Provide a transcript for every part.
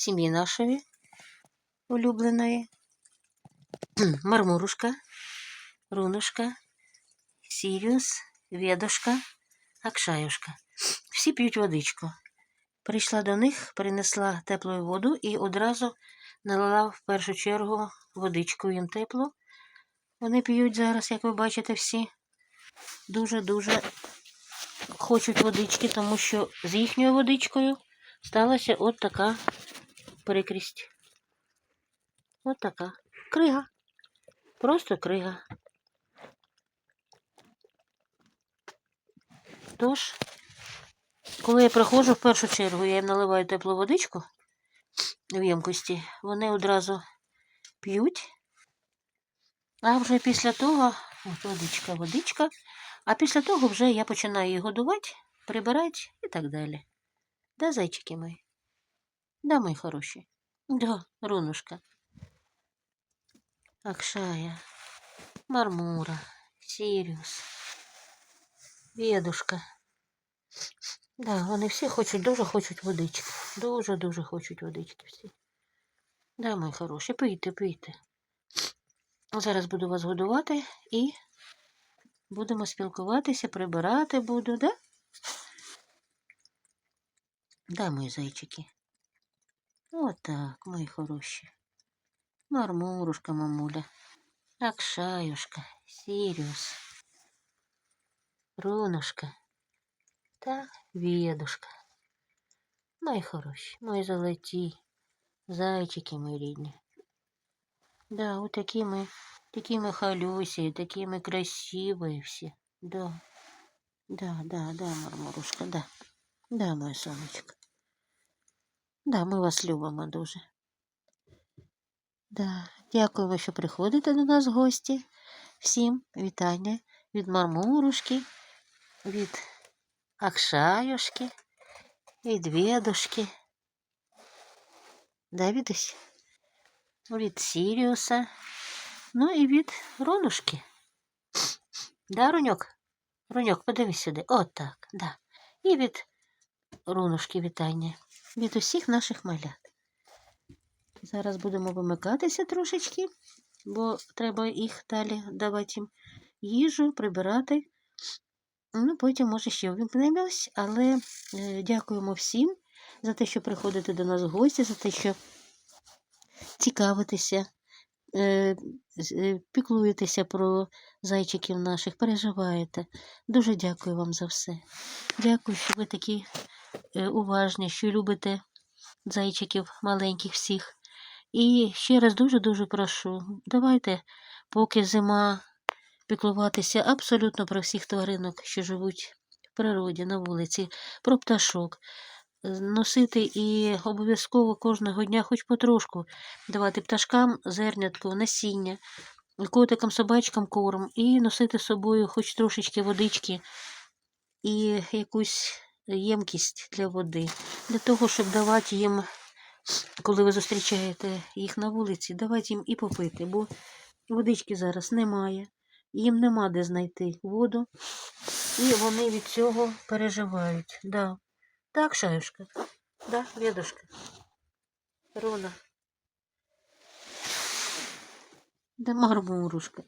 сім'ї нашої улюбленої. Мармурушка, Рунушка, Сіріус, Ведушка, Акшаюшка. Всі п'ють водичку. Прийшла до них, принесла теплу воду і одразу налила в першу чергу водичку їм теплу. Вони п'ють зараз, як ви бачите, всі дуже-дуже хочуть водички, тому що з їхньою водичкою сталася от така перекрість. От така. Крига. Просто крига. Тож, коли я приходжу, в першу чергу я їм наливаю теплу водичку в ємкості, вони одразу п'ють. А вже після того, от водичка, водичка, а після того вже я починаю їх годувати, прибирати і так далі. Да, зайчики мої? Да, мої хороші. Да, Рунушка. Акшая, Мармура, Сіріус, Ведушка. Да, вони всі хочуть, дуже хочуть водички. Дуже-дуже хочуть водички всі. Да, мої хороші, пийте, пийте. Зараз буду вас годувати і будемо спілкуватися, прибирати буду, да? Да, мої зайчики. Отак, мої хороші. Мармурушка, мамуля. Акшаюшка, Сіріус, Рунушка та Ведушка. Мої хороші, мої золоті, зайчики мої рідні. Да, вот такие мы, такие мы холёсие, такие мы красивые все. Да, да, да, да, Мармурушка, да. Да, моє сонечко. Да, ми вас любимо дуже. Да, дякуємо, що приходите до нас в гості. Всім вітання від Мармурушки, від Акшаюшки, від Ведушки. Да, Відусь? від Сіріуса, ну і від Ронушки. Да, Руньок? Руньок, подивись сюди. От так, да. І від Рунушки вітання. Від усіх наших малят. Зараз будемо вимикатися трошечки, бо треба їх далі давати їм їжу, прибирати. Ну, потім, може, ще вимкнемось, але е, дякуємо всім за те, що приходите до нас в гості, за те, що цікавитеся, е, е, піклуєтеся про зайчиків наших, переживаєте. Дуже дякую вам за все. Дякую, що ви такі уважні, що любите зайчиків маленьких всіх. І ще раз дуже-дуже прошу, давайте, поки зима, піклуватися абсолютно про всіх тваринок, що живуть в природі, на вулиці, про пташок носити і обов'язково кожного дня хоч потрошку давати пташкам зернятку, насіння, котикам, собачкам корм і носити з собою хоч трошечки водички і якусь ємкість для води, для того, щоб давати їм, коли ви зустрічаєте їх на вулиці, давати їм і попити, бо водички зараз немає, їм нема де знайти воду, і вони від цього переживають. Да. Так, Шаюшка. Да, Ведушка. Рона. Да, Мармурушка.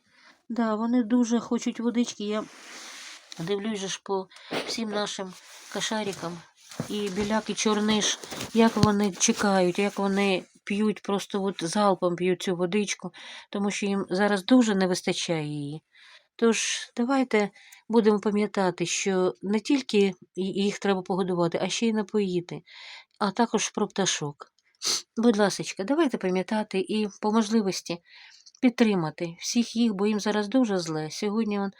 Да, вони дуже хочуть водички. Я дивлюсь ж по всім нашим кошарикам. І біляк, і чорниш, як вони чекають, як вони п'ють, просто от залпом п'ють цю водичку, тому що їм зараз дуже не вистачає її. Тож давайте будемо пам'ятати, що не тільки їх треба погодувати, а ще й напоїти, а також про пташок. Будь ласка, давайте пам'ятати і по можливості підтримати всіх їх, бо їм зараз дуже зле. Сьогодні он,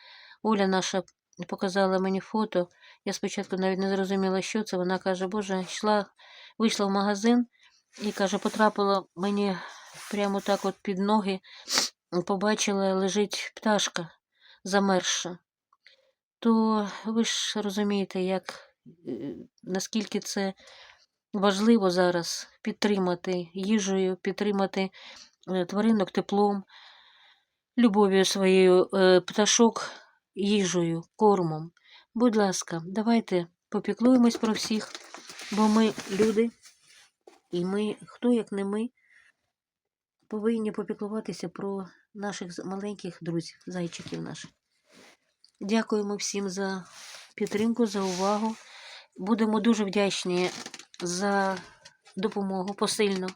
Оля наша показала мені фото. Я спочатку навіть не зрозуміла, що це. Вона каже, Боже, йшла, вийшла в магазин і каже, потрапила мені прямо так от під ноги, побачила, лежить пташка замерзша, то ви ж розумієте, як, е, наскільки це важливо зараз підтримати їжею, підтримати е, тваринок теплом, любов'ю своєю, е, пташок їжею, кормом. Будь ласка, давайте попіклуємось про всіх, бо ми люди, І ми, хто як не ми, повинні попіклуватися про наших маленьких друзів, зайчиків наших. Дякуємо всім за підтримку, за увагу. Будемо дуже вдячні за допомогу посильно.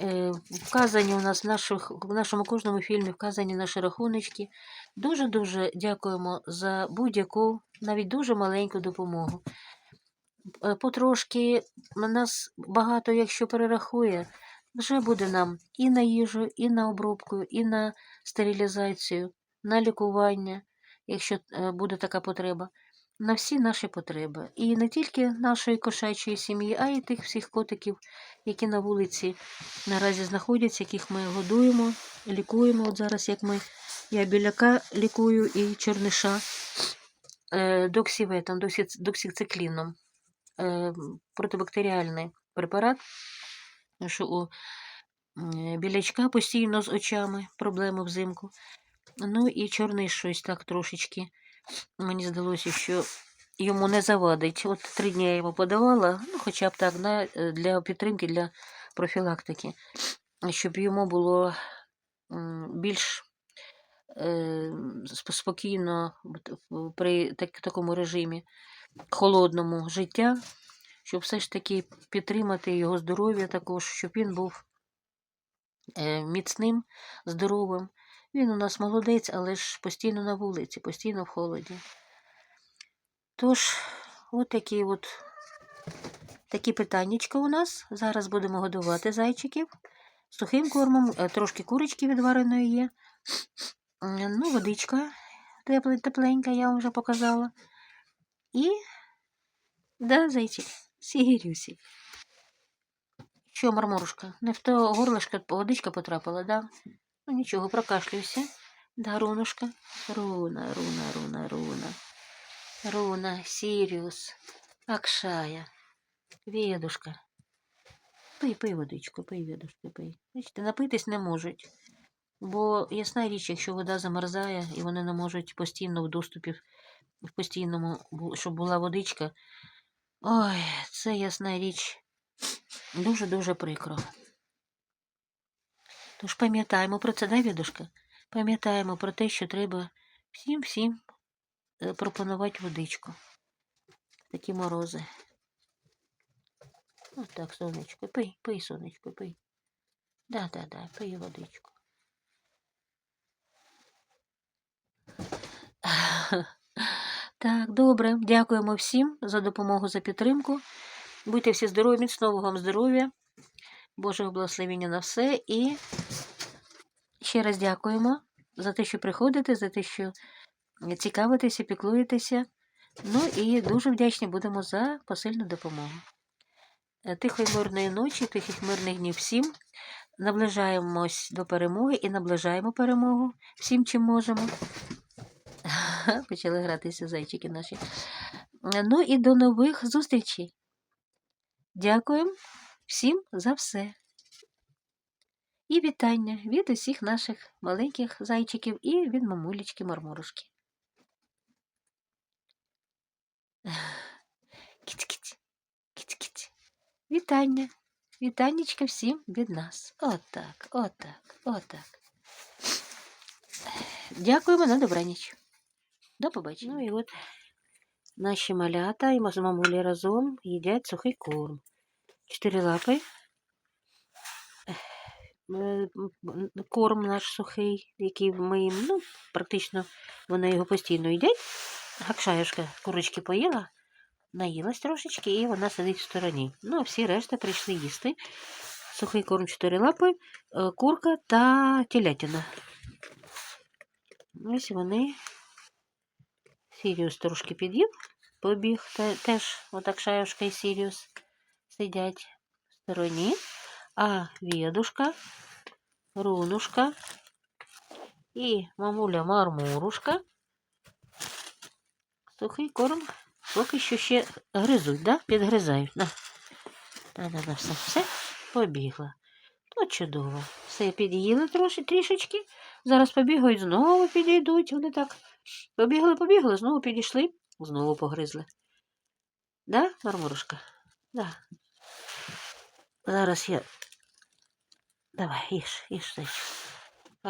Е, Вказані у нас в, наших, в нашому кожному фільмі вказані наші рахуночки. Дуже-дуже дякуємо за будь-яку, навіть дуже маленьку допомогу. Е, Потрошки нас багато, якщо перерахує, вже буде нам і на їжу, і на обробку, і на стерилізацію, на лікування, якщо е, буде така потреба, на всі наші потреби. І не тільки нашої кошачої сім'ї, а й тих всіх котиків, які на вулиці наразі знаходяться, яких ми годуємо, лікуємо. От зараз, як ми, я біляка лікую і чорниша е, доксіветом, доксі- доксицикліном, е, протибактеріальний препарат, що у білячка постійно з очами, проблеми взимку. Ну і чорний щось так трошечки. Мені здалося, що йому не завадить. От три дні я йому подавала, ну хоча б так, для підтримки, для профілактики, щоб йому було більш е, спокійно при так, такому режимі холодному життя, щоб все ж таки підтримати його здоров'я також, щоб він був е, міцним, здоровим. Він у нас молодець, але ж постійно на вулиці, постійно в холоді. Тож, от такі от такі питаннячка у нас. Зараз будемо годувати зайчиків сухим кормом, е, трошки курочки відвареної є. Ну, водичка тепленька, я вам вже показала. І да, зайчик, сігірюсі. Що, марморушка, не в то горлышко водичка потрапила, да? Ну нічого, прокашлюйся. Да, рунушка. Руна, руна, руна, руна. Руна, Сіріус, Акшая, Ведушка. Пий, пий водичку, пий, Ведушка, пий. Бачите, напитись не можуть. Бо ясна річ, якщо вода замерзає і вони не можуть постійно в доступі, в постійному, щоб була водичка. Ой, це ясна річ. Дуже-дуже прикро. Тож пам'ятаємо про це, да, Відушка? Пам'ятаємо про те, що треба всім-всім е, пропонувати водичку. Такі морози. Ось так, сонечко, пий, пий, сонечко, пий. Да, да, да, пий водичку. Так, добре. Дякуємо всім за допомогу, за підтримку. Будьте всі здорові, міцного вам здоров'я, Божого благословення на все. І ще раз дякуємо за те, що приходите, за те, що цікавитеся, піклуєтеся. Ну і дуже вдячні будемо за посильну допомогу. Е, Тихої мирної ночі, тихих мирних днів всім. Наближаємось до перемоги і наближаємо перемогу всім, чим можемо. Почали гратися зайчики наші. Е, Ну і до нових зустрічей. Дякуємо всім за все. І вітання від усіх наших маленьких зайчиків і від мамулечки Мармурушки. Кіць-кіць. Вітання. Вітаннячка всім від нас. Отак, отак, отак. Дякуємо на добраніч. До побачення. Ну і от наші малята і мамулі разом їдять сухий корм. Чотири лапи. Е, Корм наш сухий, який ми їм, ну, практично вони його постійно їдять. Гакшаюшка курочки поїла, наїлась трошечки, і вона сидить в стороні. Ну, а всі решта прийшли їсти. Сухий корм чотири лапи, е, курка та телятина. Ось вони. Сіріус трошки під'їв, побіг. Теж отак шаюшка і Сіріус сидять в стороні. А Ведушка, Рунушка і мамуля Мармурушка. Сухий корм поки що ще гризуть, да? підгризають. На. На, на, на, все, все, побігла. То чудово. Все, під'їли трошки, трішечки. Зараз побігають, знову підійдуть. Вони так побігли, побігли, знову підійшли, знову погризли. Да, Мармурушка? Да. Зараз я. Давай, їж, їж ти.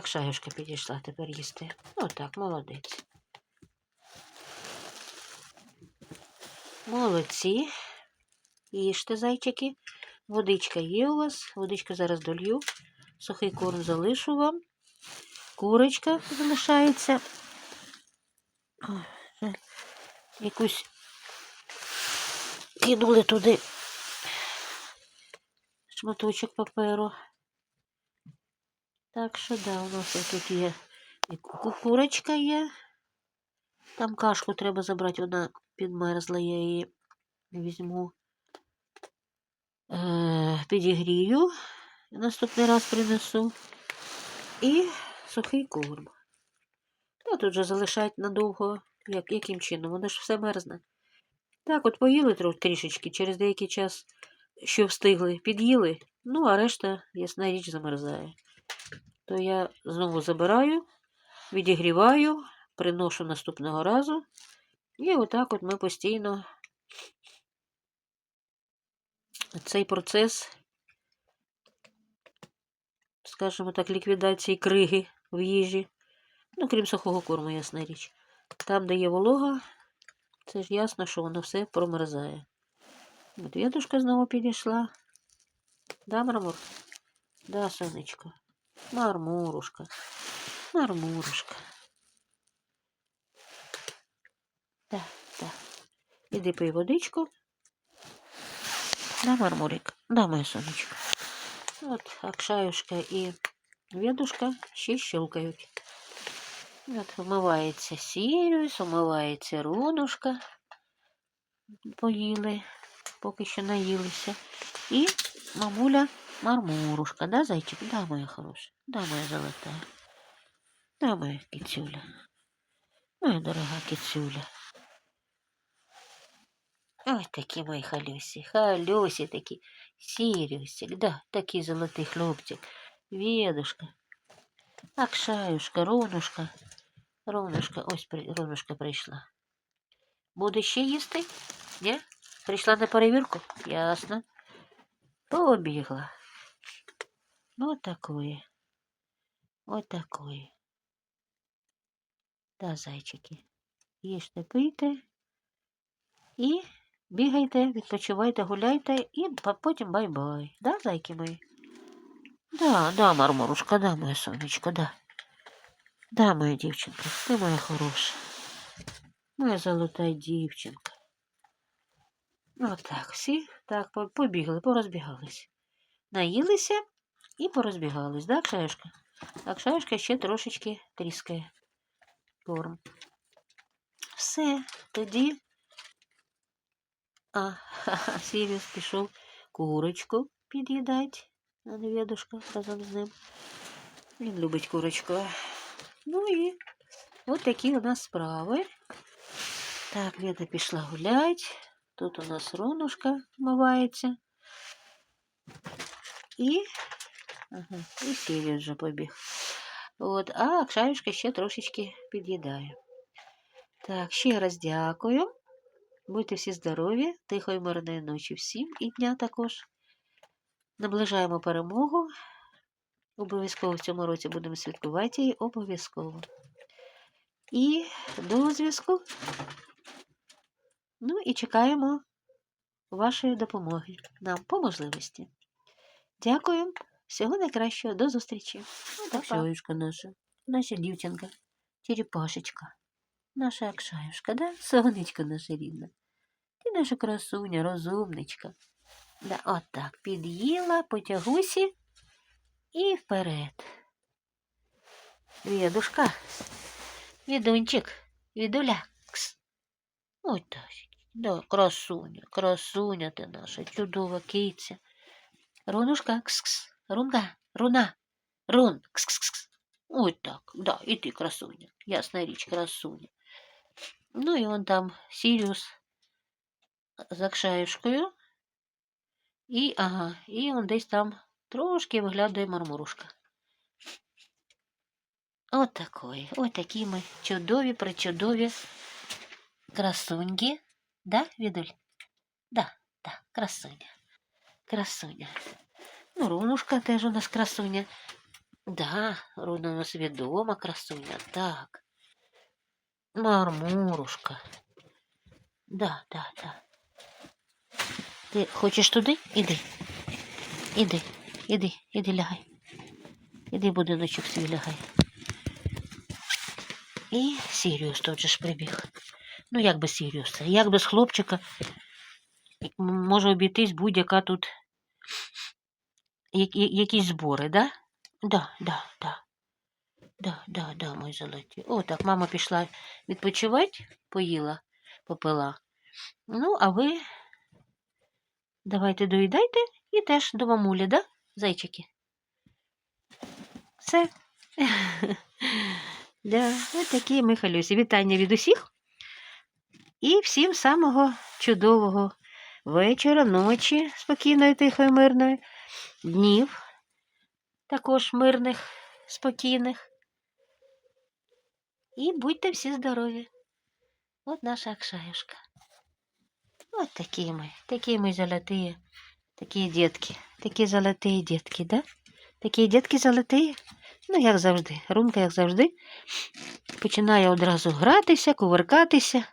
Шаюшка підійшла тепер їсти. Ну так, молодець. Молодці. Їжте, зайчики. Водичка є у вас. Водичку зараз долью. Сухий корм залишу вам. Курочка залишається. Якусь кинули туди шматочок паперу. Так що да, у нас тут є і ку- курочка є. Там кашку треба забрати, вона підмерзла, я її візьму. Е, підігрію. Наступний раз принесу. І сухий корм. Та тут же залишать надовго. Як, яким чином? Воно ж все мерзне. Так, от поїли трішечки, через деякий час, що встигли, під'їли, ну, а решта, ясна річ, замерзає. То я знову забираю, відігріваю, приношу наступного разу. І отак от ми постійно цей процес, скажімо так, ліквідації криги в їжі. Ну, крім сухого корму, ясна річ. Там, де є волога, це ж ясно, що воно все промерзає. От ветушка знову підійшла. Да, мармур? Да, сонечко. Мармурушка. Мармурушка. Так, так. Іди пий водичку. Да, мармурик. Да, моє сонечко. От Акшаюшка і ведушка ще щелкають. От вмивається Сіріус, умивається Рунушка. Поїли, поки що наїлися. І мамуля Мармурушка, да, зайчик? Да, моя хороша, да, моя золота. Да, моя кицюля. Моя дорога кицюля. Ой, такі мої халюсі, халюсі такі. Сірюсик, да, такий золотий хлопчик. Ведушка. Акшаюшка, Ронушка. Ронушка, ось Ронушка прийшла. Буде ще їсти? Ні? Прийшла на перевірку? Ясно. Побігла. Ну, такое. Ось такое. Да, зайчики. Їжте, пийте. І бігайте, відпочивайте, гуляйте і потім бай-бай. Да, зайки мої? Да, да, Мармурушка, да, моя сонечко, да. Да, моя дівчинка, ти моя хороша. Моя золота дівчинка. Ну так, всі так побігли, порозбігались. Наїлися і порозбігались, да, Кшаюшка? А Кшаюшка ще трошечки тріскає корм. Все, тоді. А, ха-ха, пішов курочку під'їдать, а не ведушка разом з ним. Він любить курочку. Ну і от такі у нас справи. Так, Веда пішла гулять. Тут у нас Ронушка вмивається. І, ага, і Сіріус вже побіг. От, а Акшаюшка ще трошечки під'їдає. Так, ще раз дякую. Будьте всі здорові, тихої мирної ночі всім і дня також. Наближаємо перемогу. Обов'язково в цьому році будемо святкувати її обов'язково. І до зв'язку. Ну і чекаємо вашої допомоги нам по можливості. Дякую. Всього найкращого. До зустрічі. Ну, так, Акшаюшка наша, наша дівчинка, черепашечка, наша Акшаюшка, да? Сонечко наша рідна. Ти наша красуня, розумничка. Да, от так, під'їла, потягусі і вперед. Відушка, відунчик, відуля. Да, красуня, красуня ти наша, чудова киця. Рунушка, кс-кс, рунга, руна, рун, кс-кс-кс. Ой так, да, і ти красуня, ясна річ, красуня. Ну і он там Сіріус з Акшаюшкою. І, ага, і он десь там трошки виглядає мармурушка. От такої, от такі ми чудові, причудові красуньки. Да, Відуль? Да, да, красуня. Красуня. Ну, Рунушка теж у нас красуня. Да, Руна у нас відома красуня, так. Мармурушка. Да, да, да. Ти хочеш туди? Іди. Іди, іди, іди лягай. Іди будиночок свій лягай. І Сіріус тут же ж прибіг. Ну, як без Сіріуса, як без хлопчика може обійтись будь-яка тут я- я- якісь збори, да? Да, да, да. Да, да, да, мої золоті. О, так, мама пішла відпочивати, поїла, попила. Ну, а ви давайте доїдайте і теж до мамулі, да, зайчики? Все. Да, ось такі ми халюсі. Вітання від усіх. І всім самого чудового вечора, ночі, спокійної, тихої, мирної, днів, також мирних, спокійних. І будьте всі здорові. От наша Акшаюшка. От такі ми, такі ми золотые, такі дітки, такі золотые дітки, да? Такі дітки золотые. Ну, як завжди, Румка, як завжди, починає одразу гратися, кувыркатися.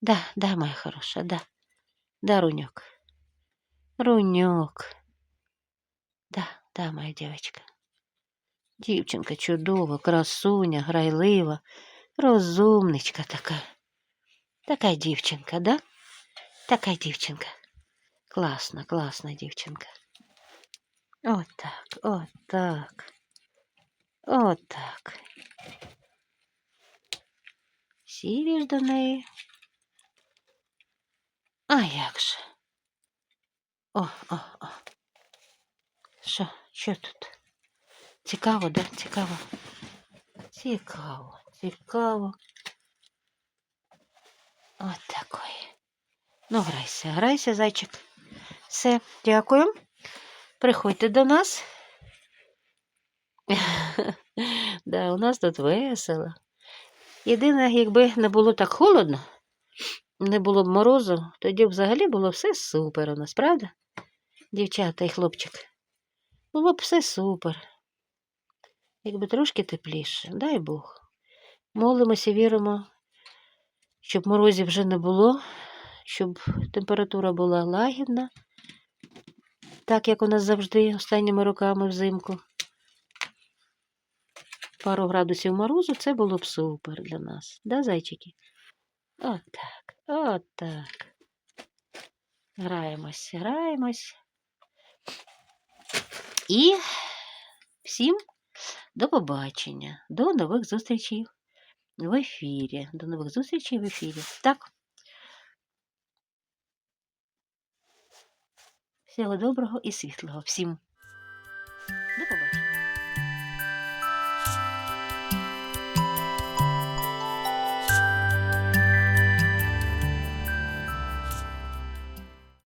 Да, да, моя хороша, да. Да, Руньок. Руньок. Да, да, моя дівчинка. Дівчинка чудова, красуня, грайлива, розумничка така. Така дівчинка, да? Така дівчинка. Класна, класна дівчинка. От так, от так. От так. Сіріш до неї. А як же? О, о, о. Що, що тут? Цікаво, да? Цікаво. Цікаво, цікаво. От такої. Ну, грайся, грайся, зайчик. Все, дякую. Приходьте до нас. да, у нас тут весело. Єдине, якби не було так холодно, не було б морозу, тоді б взагалі було все супер у нас, правда? Дівчата і хлопчик. Було б все супер. Якби трошки тепліше, дай Бог. Молимося, віримо, щоб морозів вже не було, щоб температура була лагідна, так як у нас завжди останніми роками взимку. Пару градусів морозу це було б супер для нас. Да, зайчики? От так, от так. Граємось, граємось. І всім до побачення, до нових зустрічей в ефірі. До нових зустрічей в ефірі. Так. Всього доброго і світлого всім.